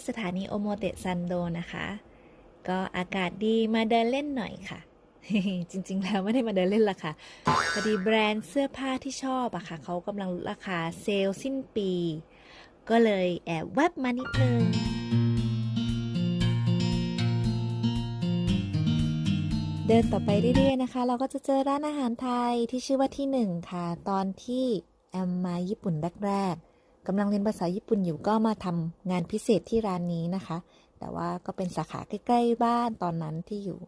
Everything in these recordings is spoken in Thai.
่สถานีโอโมเตซันโดนะคะ ก็อากาศดีมาเดินเล่นหน่อยค่ะ จริงๆ แล้วไม่ได้มาเดินเล่นละค่ะพอดีแบรนด์เสื้อผ้าที่ชอบอะค่ะเขากำลังลดราคาเซลล์สิ้นปี ก็เลยแอบแวบมานิดนึงเดินต่อไปเรื่อยๆนะคะ เราก็จะเจอร้านอาหารไทยที่ชื่อว่าที่หนึ่งค่ะ ตอนที่แอมมาญี่ปุ่นแรกๆ กำลังเรียนภาษาญี่ปุ่นอยู่ก็มาทำงานพิเศษที่ร้านนี้นะคะ แต่ว่าก็เป็นสาขาใกล้ๆบ้านตอนนั้นที่อยู่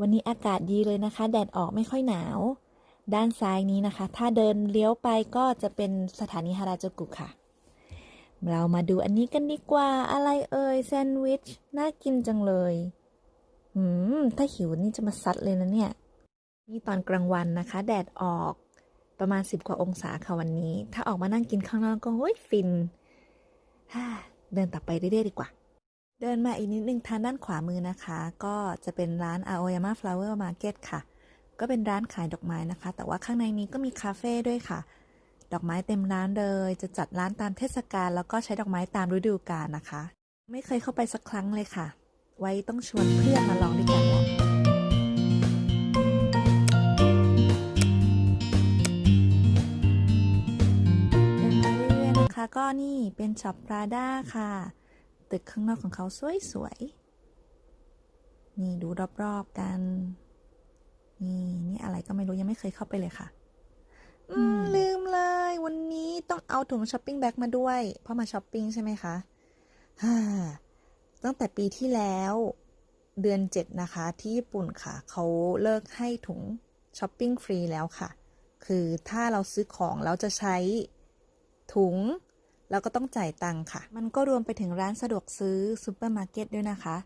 วันนี้อากาศดีเลยนะคะ แดดออกไม่ค่อยหนาว ด้านซ้ายนี้นะคะ ถ้าเดินเลี้ยวไปก็จะเป็นสถานีฮาราจูกุค่ะ เรามาดูอันนี้กันดีกว่า อะไรเอ่ยแซนด์วิช น่ากินจังเลยอืม ถ้าหิวนี่จะมาซัดเลยนะเนี่ย นี่ตอนกลางวันนะคะ แดดออก ประมาณ 10 กว่าองศาค่ะวันนี้ ถ้าออกมานั่งกินข้างนอกก็โอ้ยฟินฮ่าเดินต่อไปเรื่อยๆดีกว่า เดินมาอีกนิดนึงทางด้านขวามือนะคะ ก็จะเป็นร้าน Aoyama Flower Market ค่ะ ก็เป็นร้านขายดอกไม้นะคะ แต่ว่าข้างในนี้ก็มีคาเฟ่ด้วยค่ะ ดอกไม้เต็มร้านเลย จะจัดร้านตามเทศกาลแล้วก็ใช้ดอกไม้ตามฤดูกาลนะคะ ไม่เคยเข้าไปสักครั้งเลยค่ะ ไว้ต้องชวนเพื่อนมาลองด้วยกันแหละ รื่อยๆนะคะก็นี่เป็นช็อปพราด้าค่ะ ตึกข้างนอกของเขาสวยๆ นี่ดูรอบๆกัน นี่นี่อะไรก็ไม่รู้ยังไม่เคยเข้าไปเลยค่ะ อืม ลืมเลย วันนี้ต้องเอาถุงช้อปปิ้งแบ็กมาด้วย เพราะมาช้อปปิ้งใช่ไหมคะฮ่าตั้งแต่ปีที่แล้วเดือน7นะคะ ที่ญี่ปุ่นค่ะ เขาเลิกให้ถุงช้อปปิ้งฟรีแล้วค่ะ คือถ้าเราซื้อของแล้วจะใช้ถุง แล้วก็ต้องจ่ายตังค่ะ มันก็รวมไปถึงร้านสะดวกซื้อซูเปอร์มาร์เก็ตด้วยนะคะ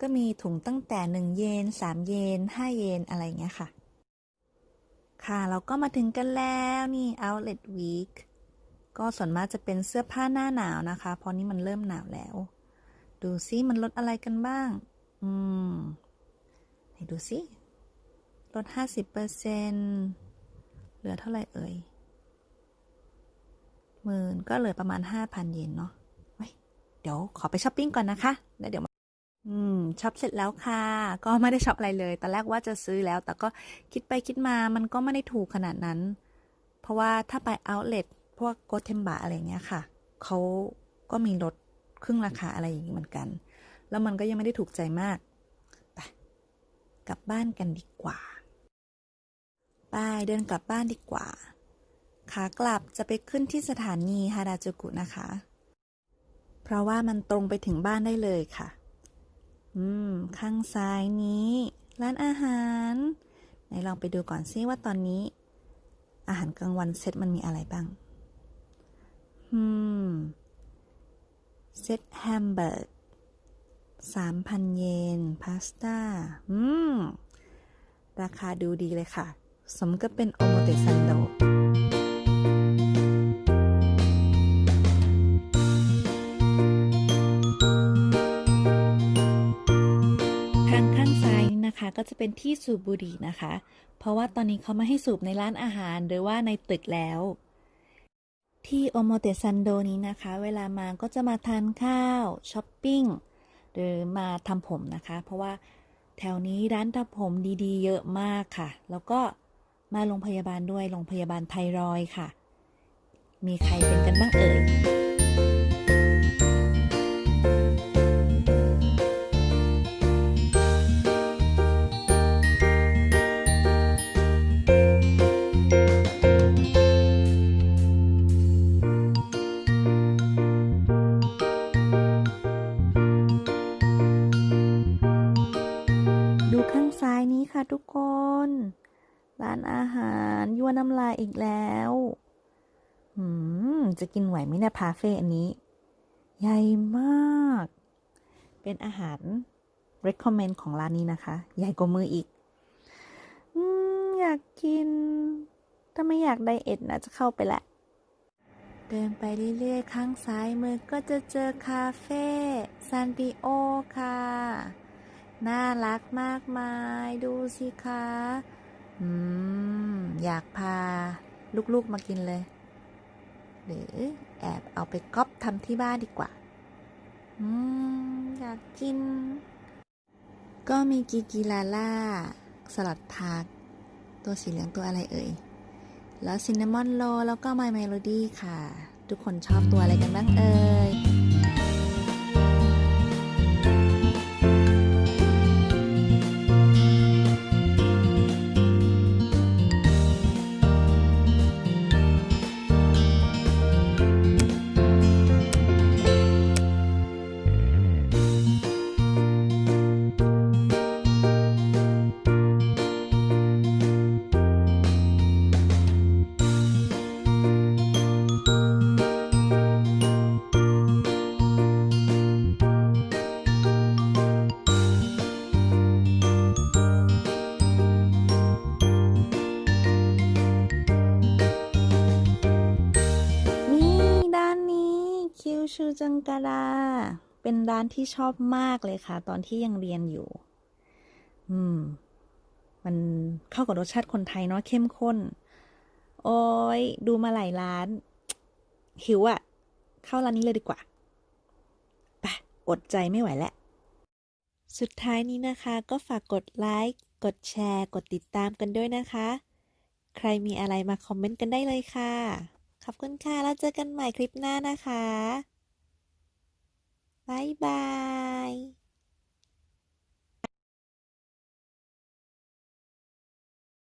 ก็มีถุงตั้งแต่ 1 เยน 3 เยน 5 เยนอะไรเงี้ยค่ะ ค่ะเราก็มาถึงกันแล้วนี่ Outlet Week ก็ส่วนมากจะเป็นเสื้อผ้าหน้าหนาวนะคะ เพราะนี่มันเริ่มหนาวแล้ว ดูซิมันลดอะไรกันบ้าง อืมไหนดูซิลด 50เปอร์เซนเหลือเท่าไหร่เอ่ย หมื่นก็เหลือประมาณ5,000เยนเนาะเดี๋ยวขอไปช้อปปิ้งก่อนนะคะแล้วเดี๋ยวอืมช็อปเสร็จแล้วค่ะ ก็ไม่ได้ช็อปอะไรเลย ตอนแรกว่าจะซื้อแล้ว แต่ก็คิดไปคิดมามันก็ไม่ได้ถูกขนาดนั้น เพราะว่าถ้าไป outlet พวกโกเทมบะอะไรเงี้ยค่ะ เขาก็มีลดครึ่งราคาอะไรอย่างนี้เหมือนกัน แล้วมันก็ยังไม่ได้ถูกใจมาก ไป กลับบ้านกันดีกว่า ไปเดินกลับบ้านดีกว่า ขากลับจะไปขึ้นที่สถานีฮาราจูกุนะคะ เพราะว่ามันตรงไปถึงบ้านได้เลยค่ะ อืม ข้างซ้ายนี้ ร้านอาหารไหนลองไปดูก่อนซิว่าตอนนี้ อาหารกลางวันเซตมันมีอะไรบ้าง อืม เซตแฮมเบอร์กสามพันเยน พาสต้า อืม ราคาดูดีเลยค่ะ สมกับเป็นโอโมเตซันโด จะเป็นที่สูบบุหรี่นะคะ เพราะว่าตอนนี้เขาไม่ให้สูบในร้านอาหารหรือว่าในตึกแล้ว ที่โอโมเตซันโดนี้นะคะ เวลามาก็จะมาทานข้าวช้อปปิ้งหรือมาทำผมนะคะ เพราะว่าแถวนี้ร้านทำผมดีๆ เยอะมากค่ะ แล้วก็มาโรงพยาบาลด้วยโรงพยาบาลไทรอยค่ะ มีใครเป็นกันบ้างเอ่ย ค่ะทุกคน ร้านอาหารยั่วน้ำลายอีกแล้วหืมจะกินไหวไหมเนี่ยพาเฟ่อันนี้ ใหญ่มาก เป็นอาหาร recommend ของร้านนี้นะคะ ใหญ่กว่ามืออีกอืมอยากกิน ถ้าไม่อยากไดเอทนะจะเข้าไปแหละ เดินไปเรื่อยๆ ข้างซ้ายมือก็จะเจอคาเฟ่ซันติโอค่ะ น่ารักมากมาย ดูสิคะอืมอยากพาลูกๆมากินเลย หรือแอบเอาไปก๊อปทำที่บ้านดีกว่า อืม อยากกิน ก็มีกีกีลาล่า สลัดผักตัวสีเหลืองตัวอะไรเอ่ย แล้วซินนามอนโล แล้วก็ไมเมโลดี้ค่ะ ทุกคนชอบตัวอะไรกันบ้างเอ่ย จังการา เป็นร้านที่ชอบมากเลยค่ะ ตอนที่ยังเรียนอยู่ อืม มันเข้ากับรสชาติคนไทยเนาะเข้มข้น โอ้ยดูมาหลายร้าน หิวอะ่ะ เข้าร้านนี้เลยดีกว่าไปอดใจไม่ไหวแล้วสุดท้ายนี้นะคะ ก็ฝากกดไลค์กดแชร์ กดติดตามกันด้วยนะคะ ใครมีอะไรมาคอมเมนต์กันได้เลยค่ะ ขอบคุณค่ะ แล้วเจอกันใหม่คลิปหน้านะคะ บ๊ายบาย